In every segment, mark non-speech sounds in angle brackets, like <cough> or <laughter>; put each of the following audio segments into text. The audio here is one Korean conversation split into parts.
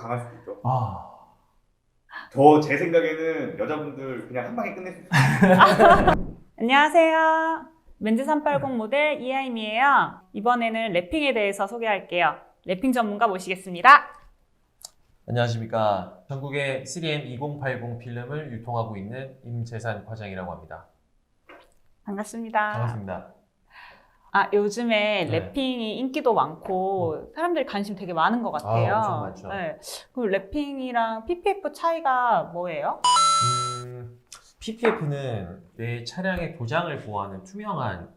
강할 수도 있죠. 아, 저 제 생각에는 여자분들 그냥 한 방에 끝낼 수 있어요. <laughs> 안녕하세요. 멘즈 380 모델 이하임이에요. 이번에는 랩핑에 대해서 소개할게요. 랩핑 전문가 모시겠습니다. 안녕하십니까. 전국의 3M 2080 필름을 유통하고 있는 임재산 과장이라고 합니다. 반갑습니다. 반갑습니다. 아, 요즘에 네. 랩핑이 인기도 많고 사람들이 관심 되게 많은 것 같아요. 아, 엄청 많죠. 네. 그 랩핑이랑 PPF 차이가 뭐예요? 음, PPF는 내 차량의 도장을 보호하는 투명한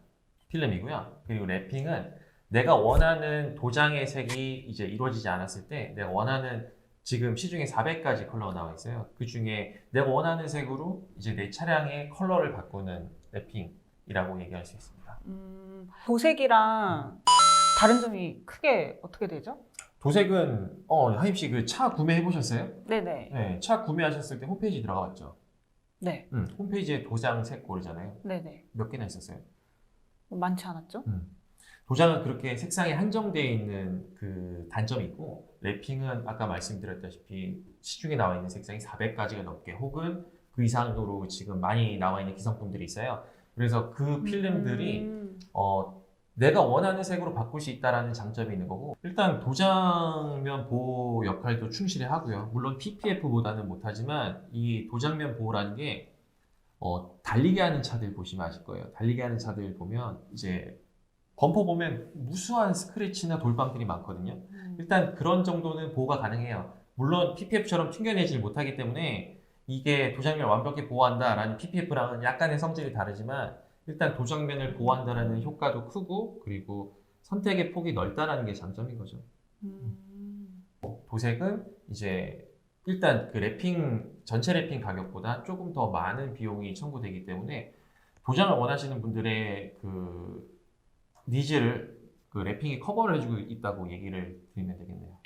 필름이고요. 그리고 랩핑은 내가 원하는 도장의 색이 이제 이루어지지 않았을 때 내가 원하는 지금 시중에 400가지 컬러가 나와 있어요. 그 중에 내가 원하는 색으로 이제 내 차량의 컬러를 바꾸는 랩핑이라고 얘기할 수 있습니다. 음, 도색이랑 다른 점이 크게 어떻게 되죠? 도색은 어 하임 씨 그 차 구매해 보셨어요? 네네. 네, 차 구매하셨을 때 홈페이지 들어가봤죠. 네. 음, 홈페이지에 도장 색 고르잖아요. 네네. 몇 개나 있었어요? 많지 않았죠? 도장은 그렇게 색상이 한정되어 있는 그 단점이 있고 랩핑은 아까 말씀드렸다시피 시중에 나와 있는 색상이 400가지가 넘게 혹은 그 이상으로 지금 많이 나와 있는 기성품들이 있어요. 그래서 그 필름들이 음, 어, 내가 원하는 색으로 바꿀 수 있다라는 장점이 있는 거고 일단 도장면 보호 역할도 충실히 하고요. 물론 PPF보다는 못하지만 이 도장면 보호라는 게 어, 달리게 하는 차들 보시면 아실 거예요. 달리게 하는 차들 보면 이제 범퍼 보면 무수한 스크래치나 돌방들이 많거든요. 음. 일단 그런 정도는 보호가 가능해요. 물론 PPF처럼 튕겨내질 못하기 때문에 이게 도장면을 완벽히 보호한다라는 PPF랑은 약간의 성질이 다르지만 일단 도장면을 보호한다라는 효과도 크고 그리고 선택의 폭이 넓다라는 게 장점인 거죠. 음. 도색은 이제 일단 그 랩핑 전체 랩핑 가격보다 조금 더 많은 비용이 청구되기 때문에 도장을 원하시는 분들의 그 니즈를 그 랩핑이 커버를 해주고 있다고 얘기를 드리면 되겠네요.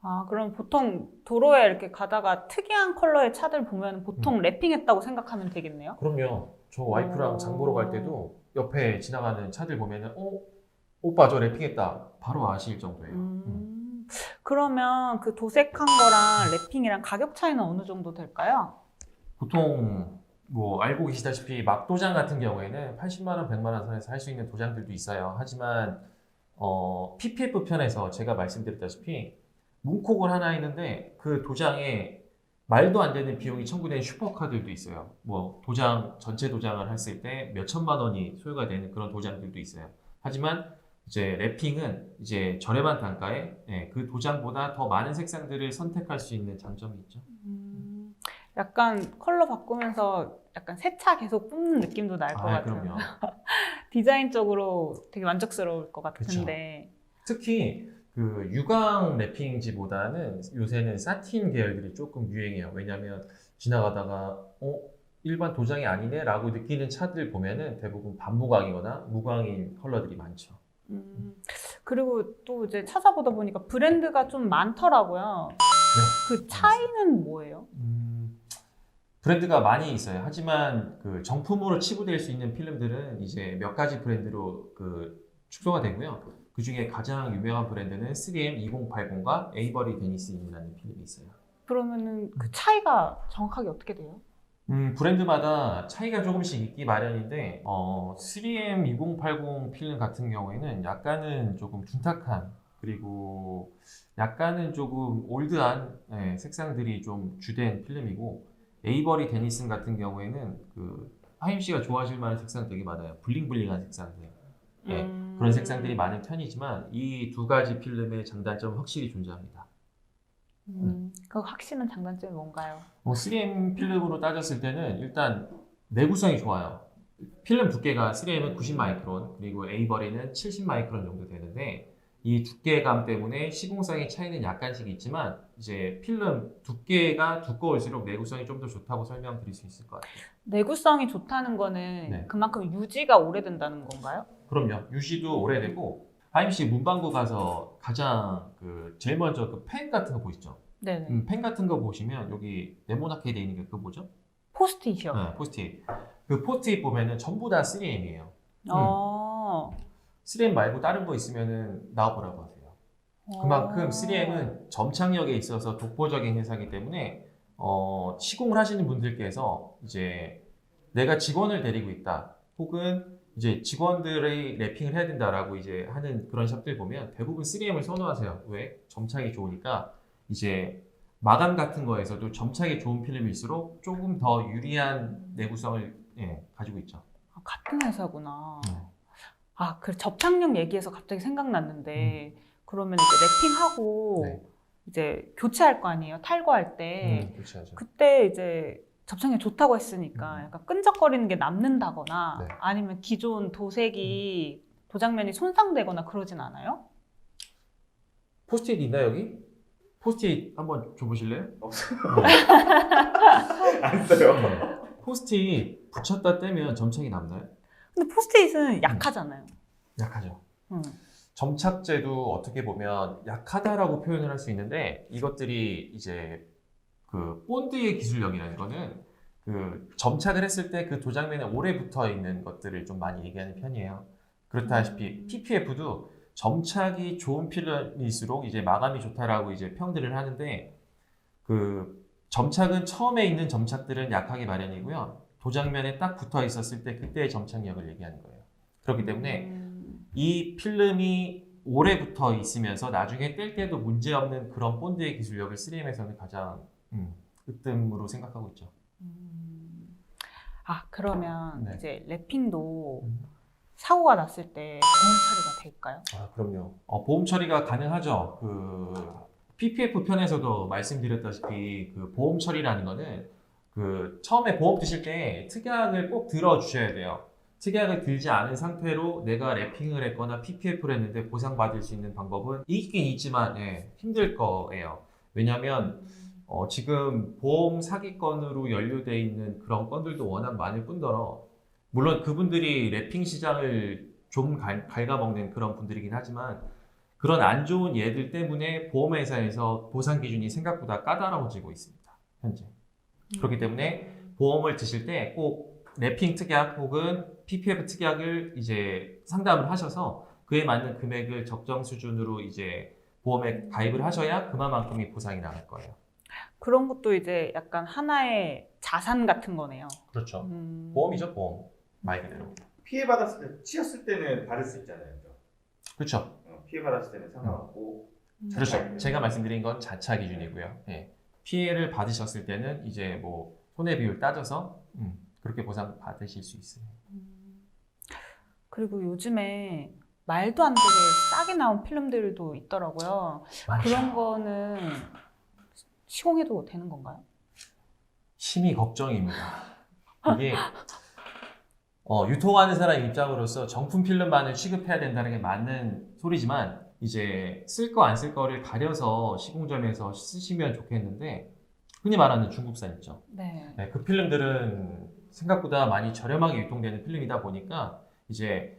아, 그럼 보통 도로에 이렇게 가다가 특이한 컬러의 차들 보면 음. 보통 랩핑했다고 생각하면 되겠네요? 그럼요. 저 와이프랑 오. 장 보러 갈 때도 옆에 지나가는 차들 보면은 어 오빠 저 랩핑했다 바로 아실 정도예요. 음. 그러면 그 도색한 거랑 랩핑이랑 가격 차이는 어느 정도 될까요? 보통 뭐 알고 계시다시피 막 도장 같은 경우에는 80만 원, 100만 원 선에서 할 수 있는 도장들도 있어요. 하지만 어, PPF 편에서 제가 말씀드렸다시피 문콕을 하나 했는데 그 도장에 말도 안 되는 비용이 청구된 슈퍼카들도 있어요. 뭐 도장 전체 도장을 했을 때 몇 천만 원이 소요가 되는 그런 도장들도 있어요. 하지만 이제 랩핑은 이제 저렴한 단가에 예, 그 도장보다 더 많은 색상들을 선택할 수 있는 장점이 있죠. 음. 약간 컬러 바꾸면서 약간 새차 계속 뿜는 느낌도 날 것 아, 같아요. <laughs> 디자인적으로 되게 만족스러울 것 같은데. 특히 그 유광 랩핑지보다는 요새는 사틴 계열들이 조금 유행해요. 왜냐하면 지나가다가 어 일반 도장이 아니네라고 느끼는 차들 보면은 대부분 반무광이거나 무광인 컬러들이 많죠. 음. 그리고 또 이제 찾아보다 보니까 브랜드가 좀 많더라고요. 그 차이는 뭐예요? 음, 브랜드가 많이 있어요. 하지만 그 정품으로 치부될 수 있는 필름들은 이제 몇 가지 브랜드로 그 축소가 되고요. 그 중에 가장 유명한 브랜드는 3M 2080과 에이버리 데니슨이라는 필름이 있어요. 그러면은 그 차이가 정확하게 어떻게 돼요? 음, 브랜드마다 차이가 조금씩 있기 마련인데, 어, 3M 2080 필름 같은 경우에는 약간은 조금 둔탁한, 그리고 약간은 조금 올드한 예, 색상들이 좀 주된 필름이고, 에이버리 데니슨 같은 경우에는 그, 하임 씨가 좋아하실 만한 색상 되게 많아요. 블링블링한 색상들. 예, 음. 그런 색상들이 많은 편이지만, 이 두 가지 필름의 장단점 은 확실히 존재합니다. 음. 그 확실한 장단점이 뭔가요? 뭐 3M 필름으로 따졌을 때는 일단 내구성이 좋아요. 필름 두께가 3M은 90 마이크론 그리고 에이버리는 70 마이크론 정도 되는데 이 두께감 때문에 시공상의 차이는 약간씩 있지만 이제 필름 두께가 두꺼울수록 내구성이 좀 더 좋다고 설명드릴 수 있을 것 같아요. 내구성이 좋다는 거는 네. 그만큼 유지가 오래된다는 건가요? 그럼요. 유지도 오래되고 씨 문방구 가서 가장 그 제일 먼저 그 펜 같은 거 보이시죠? 네네. 음, pen 같은 거 보시면 여기 네모나게 돼 있는 게 그거 뭐죠? 포스트잇이요. 네, 포스트잇. 그 포스트잇 보면은 전부 다 3M이에요. 어. 3M 말고 다른 거 있으면은 나와보라고 하세요. 그만큼 어. 3M은 점착력에 있어서 독보적인 회사이기 때문에 어, 시공을 하시는 분들께서 이제 내가 직원을 데리고 있다 혹은 이제 직원들의 랩핑을 해야 된다라고 이제 하는 그런 샵들 보면 대부분 3M을 선호하세요. 왜? 점착이 좋으니까 이제 마감 같은 거에서도 점착이 좋은 필름일수록 조금 더 유리한 내구성을 예, 가지고 있죠. 아, 같은 회사구나. 네. 아, 그 접착력 얘기해서 갑자기 생각났는데 그러면 이제 랩핑하고 음. 네. 이제 교체할 거 아니에요? 탈거할 때. 음. 그때 이제 접착력 좋다고 했으니까 음. 약간 끈적거리는 게 남는다거나 네. 아니면 기존 도색이 도장면이 손상되거나 그러진 않아요? 포스트잇 있나 여기? 포스트잇 한번 줘보실래요? 없어요. 네. <laughs> 안 써요. 포스트잇 붙였다 떼면 점착이 남나요? 근데 포스트잇은 약하잖아요. 약하죠. 음. 점착제도 어떻게 보면 약하다라고 표현을 할 수 있는데 이것들이 이제 그 본드의 기술력이라는 거는 그 점착을 했을 때 그 도장면에 오래 붙어 있는 것들을 좀 많이 얘기하는 편이에요. 그렇다시피 PPF도 점착이 좋은 필름일수록 이제 마감이 좋다라고 이제 평들을 하는데 그 점착은 처음에 있는 점착들은 약하게 마련이고요. 도장면에 딱 붙어 있었을 때 그때의 점착력을 얘기하는 거예요. 그렇기 때문에 음. 이 필름이 오래 붙어 있으면서 나중에 뗄 때도 문제 없는 그런 본드의 기술력을 3M에서는 가장 음, 으뜸으로 생각하고 있죠. 음. 아 그러면 네. 이제 랩핑도 음. 사고가 났을 때 보험 처리가 될까요? 아, 그럼요. 어, 보험 처리가 가능하죠. 그 PPF 편에서도 말씀드렸다시피 그 보험 처리라는 거는 그 처음에 보험 드실 때 특약을 꼭 들어 주셔야 돼요. 특약을 들지 않은 상태로 내가 랩핑을 했거나 PPF를 했는데 보상받을 수 있는 방법은 있긴 있지만 예, 힘들 거예요. 왜냐하면 어, 지금 보험 사기건으로 연루돼 있는 그런 건들도 워낙 많을 뿐더러 물론 그분들이 랩핑 시장을 좀 갈- 갉아먹는 그런 분들이긴 하지만 그런 안 좋은 예들 때문에 보험회사에서 보상 기준이 생각보다 까다로워지고 있습니다. 현재. 그렇기 때문에 보험을 드실 때 꼭 랩핑 특약 혹은 PPF 특약을 이제 상담을 하셔서 그에 맞는 금액을 적정 수준으로 이제 보험에 가입을 하셔야 그만큼의 보상이 나갈 거예요. 그런 것도 이제 약간 하나의 자산 같은 거네요. 그렇죠. 음. 보험이죠, 보험. 말 그대로. 피해 받았을 때 치였을 때는 받을 수 있잖아요. 그렇죠. 어, 피해 받았을 때는 상관없고 음. 그렇죠. 제가 말씀드린 건 자차 기준이고요. 예. 피해를 받으셨을 때는 이제 뭐 손해 비율 따져서 음, 그렇게 보상 받으실 수 있어요. 음. 그리고 요즘에 말도 안 되게 싸게 나온 필름들도 있더라고요. 그런 거는 시공해도 되는 건가요? 심히 걱정입니다. 이게 어, 유통하는 사람 입장으로서 정품 필름만을 취급해야 된다는 게 맞는 소리지만 이제 쓸 거 안 쓸 거를 가려서 시공점에서 쓰시면 좋겠는데 흔히 말하는 중국산 있죠. 네. 네, 그 필름들은 생각보다 많이 저렴하게 유통되는 필름이다 보니까 이제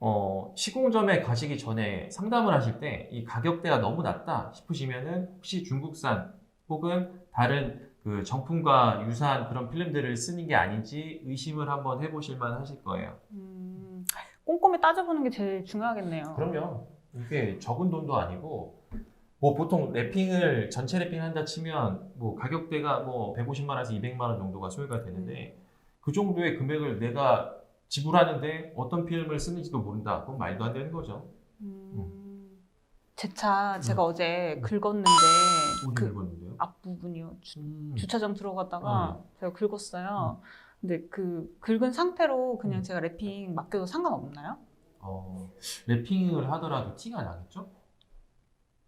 어, 시공점에 가시기 전에 상담을 하실 때 이 가격대가 너무 낮다 싶으시면은 혹시 중국산 혹은 다른 그 정품과 유사한 그런 필름들을 쓰는 게 아닌지 의심을 한번 해보실 만 하실 거예요. 음, 꼼꼼히 따져보는 게 제일 중요하겠네요. 그럼요. 이게 적은 돈도 아니고 뭐 보통 랩핑을 전체 랩핑 한다 치면 뭐 가격대가 뭐 150만 원에서 200만 원 정도가 소요가 되는데 그 정도의 금액을 내가 지불하는데 어떤 필름을 쓰는지도 모른다. 그건 말도 안 되는 거죠. 음, 제차 제가 어제 음. 긁었는데 어디 그 읽었는데요? 앞부분이요. 주, 음. 주차장 들어갔다가 제가 긁었어요. 음. 근데 그 긁은 상태로 그냥 음. 제가 랩핑 맡겨도 상관없나요? 어, 랩핑을 하더라도 티가 나겠죠?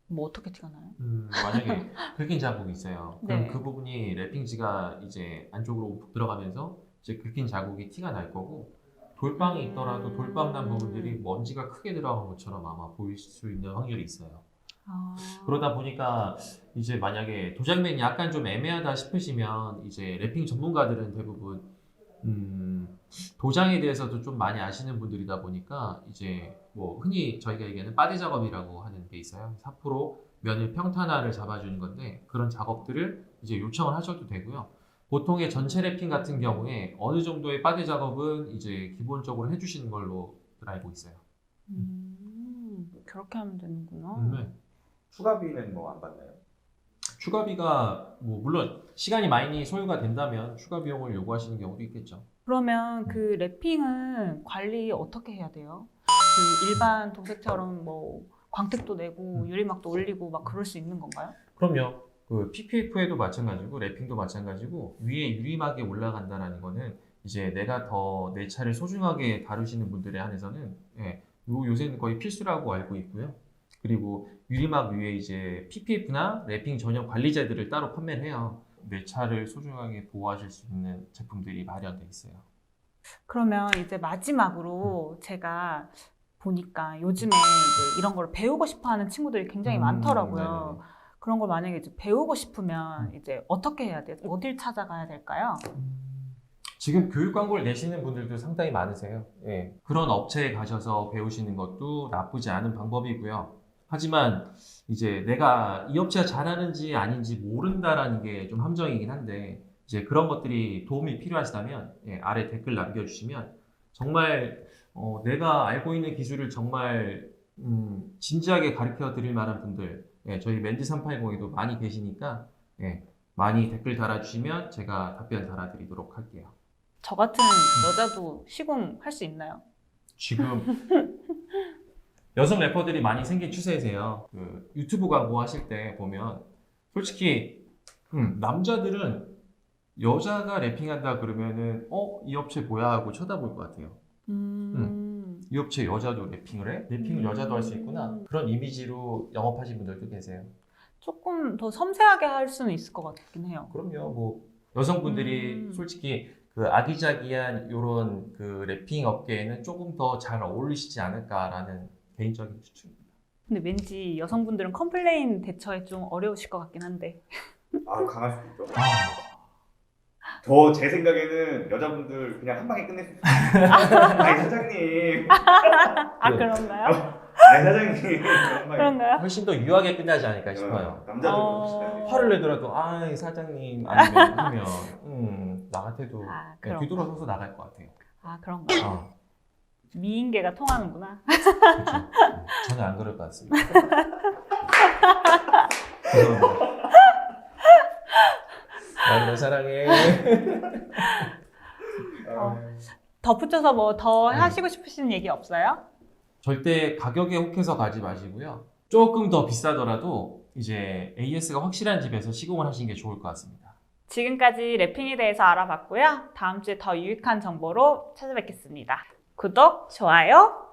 뭐 어떻게 티가 나요? 음, 만약에 긁힌 자국이 있어요. <laughs> 그럼 네. 그 부분이 랩핑지가 이제 안쪽으로 들어가면서 이제 긁힌 자국이 티가 날 거고 돌빵이 있더라도 음. 돌빵 난 부분들이 먼지가 크게 들어간 것처럼 아마 보일 수 있는 확률이 있어요. 아, 그러다 보니까 이제 만약에 도장면이 약간 좀 애매하다 싶으시면 이제 랩핑 전문가들은 대부분 음, 도장에 대해서도 좀 많이 아시는 분들이다 보니까 이제 뭐 흔히 저희가 얘기하는 빠데 작업이라고 하는 게 있어요. 4% 면을 평탄화를 잡아주는 건데 그런 작업들을 이제 요청을 하셔도 되고요. 보통의 전체 랩핑 같은 경우에 어느 정도의 빠데 작업은 이제 기본적으로 해주시는 걸로 알고 있어요. 음. 음, 그렇게 하면 되는구나. 네. 추가비는 뭐 안 받나요? 추가비가 뭐 물론 시간이 많이 소요가 된다면 추가 비용을 요구하시는 경우도 있겠죠. 그러면 그 랩핑은 관리 어떻게 해야 돼요? 그 일반 도색처럼 뭐 광택도 내고 유리막도 올리고 막 그럴 수 있는 건가요? 그럼요. 그 PPF에도 마찬가지고 랩핑도 마찬가지고 위에 유리막이 올라간다는 거는 이제 내가 더 내 차를 소중하게 다루시는 분들에 한해서는 예, 요 요새는 거의 필수라고 알고 있고요. 그리고 유리막 위에 이제 PPF나 랩핑 전용 관리제들을 따로 판매를 해요. 내 차를 소중하게 보호하실 수 있는 제품들이 마련돼 있어요. 그러면 이제 마지막으로 제가 보니까 요즘에 이제 이런 걸 배우고 싶어 하는 친구들이 굉장히 음, 많더라고요. 네네네. 그런 걸 만약에 이제 배우고 싶으면 이제 어떻게 해야 돼요? 어딜 찾아가야 될까요? 지금 교육 광고를 내시는 분들도 상당히 많으세요. 예. 그런 업체에 가셔서 배우시는 것도 나쁘지 않은 방법이고요. 하지만 이제 내가 이 업체가 잘하는지 아닌지 모른다라는 게 좀 함정이긴 한데 이제 그런 것들이 도움이 필요하시다면 예, 아래 댓글 남겨주시면 정말 어, 내가 알고 있는 기술을 정말 음, 진지하게 가르쳐 드릴 만한 분들 예, 저희 맨디 380에도 많이 계시니까 예, 많이 댓글 달아주시면 제가 답변 달아드리도록 할게요. 저 같은 여자도 시공 할 수 있나요? 지금 <laughs> 여성 래퍼들이 많이 생긴 추세세요. 그 유튜브 광고 하실 때 보면 솔직히 음, 남자들은 여자가 래핑한다 그러면은 어 이 업체 뭐야 하고 쳐다볼 것 같아요. 음. 이 업체 여자도 래핑을 해? 래핑을 음. 여자도 할 수 있구나. 그런 이미지로 영업하신 분들도 계세요. 조금 더 섬세하게 할 수는 있을 것 같긴 해요. 그럼요. 뭐 여성분들이 음. 솔직히 그 아기자기한 요런 그 래핑 업계에는 조금 더 잘 어울리시지 않을까라는 개인적인 추측입니다. 근데 왠지 여성분들은 컴플레인 대처에 좀 어려우실 것 같긴 한데. 아 강할 수도 있죠. 저제 생각에는 여자분들 그냥 한 방에 끝낼 수 있어요. <laughs> 아니 사장님, 아 네. 그런가요? 아니 사장님 한 방에. 그런가요? 훨씬 더 유하게 끝나지 않을까 싶어요. 남자들 어. 그러시다니. 화를 내더라도 아 사장님 아니면 하면 음, 나 같아도 아 네, 그런. 뒤돌아서서 나갈 것 같아요. 아 그런가. 어, 미인계가 통하는구나. 그렇죠. 음, 저는 안 그럴 것 같습니다. <laughs> 죄송합니다. 난너 사랑해. 아, <laughs> 덧붙여서 뭐 더 네. 하시고 싶으신 얘기 없어요? 절대 가격에 혹해서 가지 마시고요. 조금 더 비싸더라도 이제 AS가 확실한 집에서 시공을 하시는 게 좋을 것 같습니다. 지금까지 랩핑에 대해서 알아봤고요. 다음 주에 더 유익한 정보로 찾아뵙겠습니다. 구독, 좋아요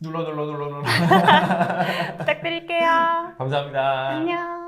눌러 눌러 눌러 눌러. <laughs> 부탁드릴게요. 감사합니다. 안녕.